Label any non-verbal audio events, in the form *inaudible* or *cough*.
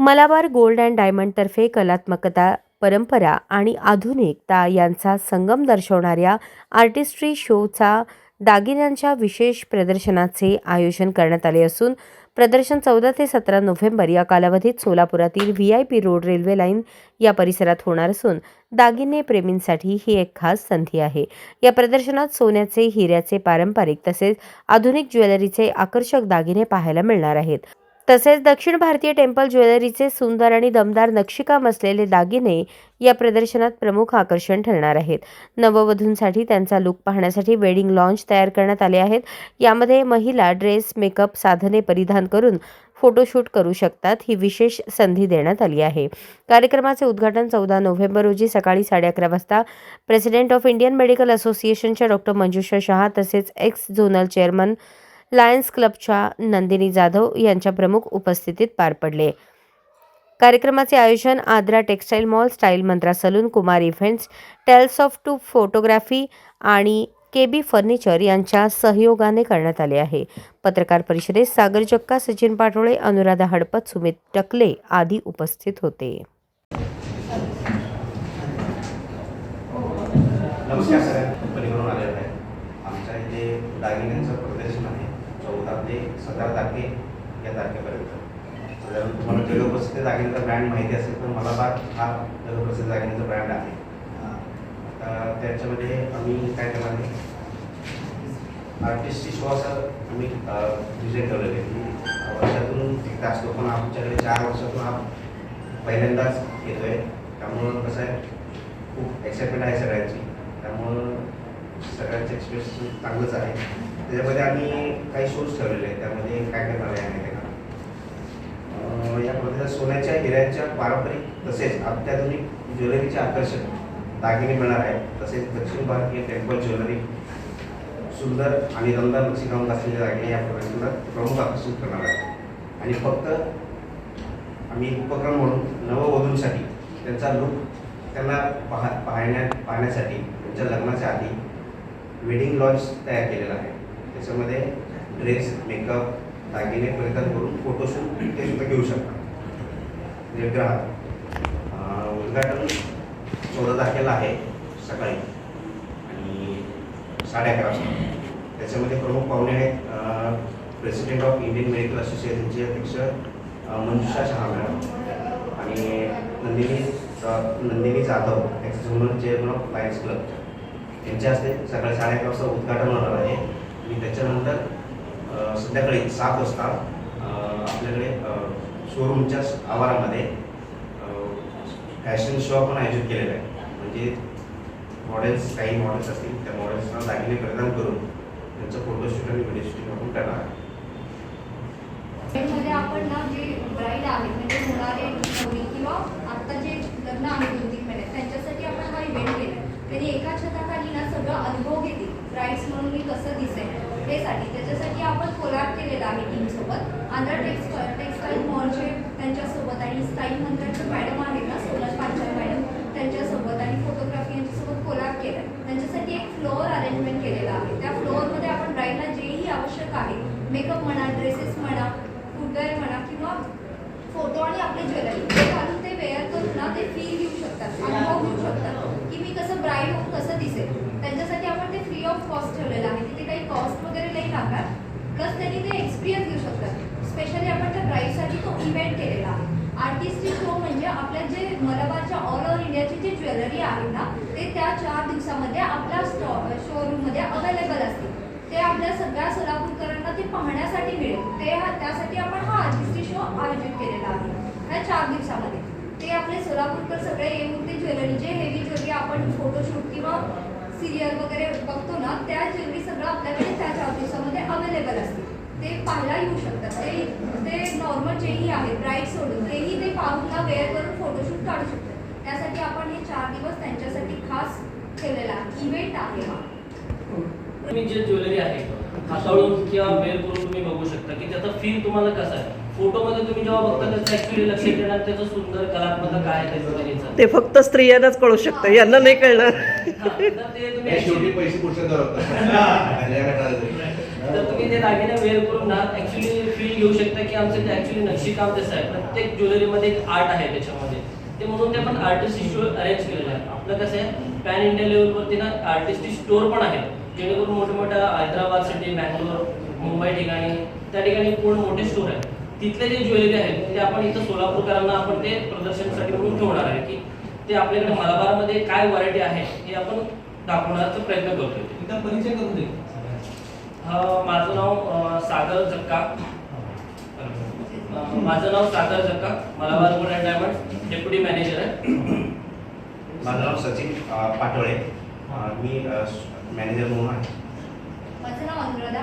Malabar gold and डायमंडतर्फे कलात्मकता परंपरा आणि आधुनिकता यांचा संगम दर्शवणाऱ्या आर्टिस्ट्री शोचा दागिन्यांच्या विशेष प्रदर्शनाचे आयोजन करण्यात आले असून प्रदर्शन चौदा ते सतरा नोव्हेंबर या कालावधीत सोलापुरातील V I P road railway line या परिसरात होणार असून दागिने प्रेमींसाठी ही एक खास संधी आहे. या प्रदर्शनात सोन्याचे हिऱ्याचे पारंपरिक तसेच आधुनिक ज्वेलरीचे आकर्षक दागिने पाहायला मिळणार आहेत. तसेच दक्षिण भारतीय टेम्पल ज्वेलरीचे सुंदर आणि दमदार नक्षीकाम असलेले दागिने या प्रदर्शनात प्रमुख आकर्षण ठरणार आहेत. नववधूंसाठी त्यांचा लुक पाहण्यासाठी वेडिंग लॉन्च तयार करण्यात आले आहेत. यामध्ये महिला ड्रेस मेकअप साधने परिधान करून फोटोशूट करू शकतात. ही विशेष संधी देण्यात आली आहे. कार्यक्रमाचे उद्घाटन चौदा नोव्हेंबर रोजी सकाळी साडे अकरा वाजता प्रेसिडेंट ऑफ इंडियन मेडिकल असोसिएशनच्या डॉक्टर मंजुषा शहा तसेच एक्स झोनल चेअरमन लायन्स क्लबच्या नंदिनी जाधव यांच्या प्रमुख उपस्थितीत पार पडले. कार्यक्रमाचे आयोजन Aadra textile mall style mantra salon Kumar events tales of two photography आणि के बी फर्निचर यांच्या सहयोगाने करण्यात आले आहे. पत्रकार परिषदेत सागर जक्का सचिन पाटोळे अनुराधा हडपत सुमित टकले आदी उपस्थित होते. नमस्कार आलेलं आहे. आमच्या इथे दागिन्यांचं प्रदर्शन आहे. चौदा ते सतरा तारखे या तारखेपर्यंत. साधारण तुम्हाला जगप्रसिद्ध दागिन्याचा ब्रँड माहिती असेल तर मला बाग हा जगप्रसिद्ध दागिन्याचा ब्रँड आहे. आता त्याच्यामध्ये आम्ही काय करणार आहे? आर्टिस्टची शो असं आम्ही विजय ठेवलेले वर्षातून एक तास वर्षातून एकदा असतो पण आमच्याकडे चार वर्षातून हा पहिल्यांदाच येतो आहे त्यामुळं कसं आहे खूप एक्साइटमेंट आहे सगळ्यांची. त्यामुळं सगळ्याच एक्सपिरियन्स चांगलंच आहे. त्याच्यामध्ये आम्ही काही शोज ठेवलेले आहेत. त्यामध्ये काय करणार आहे आहे का यामध्ये सोन्याच्या हिऱ्यांच्या पारंपरिक तसेच अत्याधुनिक ज्वेलरीचे आकर्षण दागिने मिळणार आहेत. तसेच दक्षिण भारतीय टेम्पल ज्वेलरी सुंदर आणि रंगदार नक्षीकाम असलेले दागिने या प्रदर्शनात प्रमुख आकर्षित करणार आहे आणि फक्त आम्ही उपक्रम म्हणून नववधूंसाठी त्यांचा लुक त्यांना पाहा पाहण्या पाहण्यासाठी त्यांच्या लग्नाच्या आधी वेडिंग लॉन्च तयार केलेला आहे. त्याच्यामध्ये ड्रेस मेकअप दागिने परिधान करून फोटोशूट ते सुद्धा घेऊ शकता. म्हणजे निर्ग्रहात उद्घाटन चौदा तारखेला आहे सकाळी. आणि साडे अकरा वाजता. त्याच्यामध्ये प्रमुख पाहुणे आहेत प्रेसिडेंट ऑफ इंडियन मेडिकल असोसिएशनचे अध्यक्ष मंजुषा शहा मॅडम. आणि Nandini Nandini Jadhav ex zonal chairman of Lions club यांच्या हस्ते सकाळी साडे अकरा वाजता उद्घाटन होणार आहे. आणि त्याच्यानंतर संध्याकाळी सात वाजता आपल्याकडे शोरूमच्या आवारामध्ये फॅशन शो आपण आयोजित केलेला आहे. म्हणजे मॉडेल्स काही मॉडेल्स असतील त्या मॉडेल्सना दागिने प्रदान करून त्यांचं फोटोशूट आणि व्हिडिओ शूटिंग आपण करणार आहे आपण ना जे ब्राईड आहे म्हणजे होणारे किंवा आता जे लग्न आहे दोन तीन महिन्यात त्यांच्यासाठी आपण हा इव्हेंट केला त्यांनी एका छताखाली ना सगळं अनुभव घेतील. ब्राईड्स म्हणून मी कसं दिसेल त्यासाठी. साठी त्याच्यासाठी आपण कोलॅब केलेला आहे टीमसोबत आंध्र टेक्स्ट टेक्स्टाईल मॉलचे त्यांच्यासोबत आणि स्टाईल मंत्राचे मॅडम आहेत ना सोनल पांचाळ मॅडम त्यांच्यासोबत आणि फोटोग्राफी यांच्यासोबत कोलॅब केलं त्यांच्यासाठी एक फ्लोअर अरेंजमेंट केलेला आहे. त्या फ्लोअरमध्ये आपण ब्राईडला जेही आवश्यक आहे मेकअप म्हणा ड्रेसेस म्हणा फुटवेअर म्हणा किंवा फोटो आणि आपले ज्वेलरी ते घालून ते वेअर करून ना ते फील घेऊ शकतात अनुभव घेऊ शकतात. की मी कसं ब्राईड होऊन कसं दिसेल त्यांच्यासाठी आपण ते फ्री ऑफ कॉस्ट ठेवलेला आहे. तिथे काही कॉस्ट वगैरे नाही लागणार. प्लस त्यांनी ते एक्सपिरियन्स घेऊ शकतात. स्पेशली आपण त्या ब्राईडसाठी तो इव्हेंट केलेला आहे. आर्टिस्टिक शो म्हणजे आपल्या जे मलबारच्या ऑल ओव्हर इंडियाची जी ज्वेलरी आहे ना ते त्या चार दिवसामध्ये आपल्या स्टॉ शोरूममध्ये अवेलेबल असतील ते आपल्या सगळ्या सोलापूरकरांना ते पाहण्यासाठी मिळेल. ते त्यासाठी आपण हा आर्टिस्टिक शो आयोजित केलेला आहे. ह्या चार दिवसामध्ये. ते आपले सोलापूरकर सगळे येऊन ते ज्वेलरी जे हेवी ज्वेलरी आपण फोटोशूट किंवा सिरियल वगैरे बघतो ना त्या ज्वेलरी सगळं आपल्याकडे त्या चार दिवसामध्ये अवेलेबल असते. ते पाहायला येऊ शकतात. ते ते नॉर्मल जेही आहेत ब्राईट सोडून तेही ते पाहूनला वेअर करून फोटोशूट काढू शकतात. त्यासाठी आपण हे चार दिवस त्यांच्यासाठी खास ठेवलेला इव्हेंट आहे हा. जे ज्वेलरी आहे हाताळून किंवा वेअर करून तुम्ही बघू शकता की त्याचा फील तुम्हाला कसा आहे? फोटोमध्ये तुम्ही जेव्हा बघता त्याचं ऍक्च्युली लक्षात येणार त्याचं सुंदर कलात्मक काय आहे त्या ज्वेलरीचं ते फक्त स्त्रियांनाच कळू शकतं यांना नाही कळणार. हा, तर ते तुम्ही *laughs* शेवटी actually- पैसे पुरुषांवर होतात. *laughs* तर तुम्ही ते दागिने वेअर करून ना ऍक्च्युली फील घेऊ शकता की आमचं ते ऍक्च्युली नक्षीकाम तसं आहे. प्रत्येक ज्वेलरीमध्ये एक आर्ट आहे त्याच्यामध्ये. ते म्हणून ते आपण आर्टिस्टिक स्टोर अरेंज केलेलं आहे. आपलं कसं आहे पॅन इंडिया लेवलवरती ना आर्टिस्टिक पण आहे जेणेकरून मोठे मोठ्या हैदराबाद सिटी बँगलोर मुंबई ठिकाणी त्या ठिकाणी पूर्ण मोठे स्टोर आहेत. तिथले जे ज्वेलरी आहेत ते आपण इथं सोलापूरकरांना आपण ते प्रदर्शनासाठी म्हणून ठेवणार आहे की ते आपल्याकडे मलबारमध्ये काय व्हरायटी आहे हे आपण दाखवण्याचा प्रयत्न करतोय. एकदा परिचय करून दे. अं, माझं नाव सागर जक्का माझं नाव Sagar Jakka Malabar gold and diamond deputy manager आहे. माझं नाव सचिन पाटोळे. मी मॅनेजर म्हणून आहे. माझं नाव अनुराधा.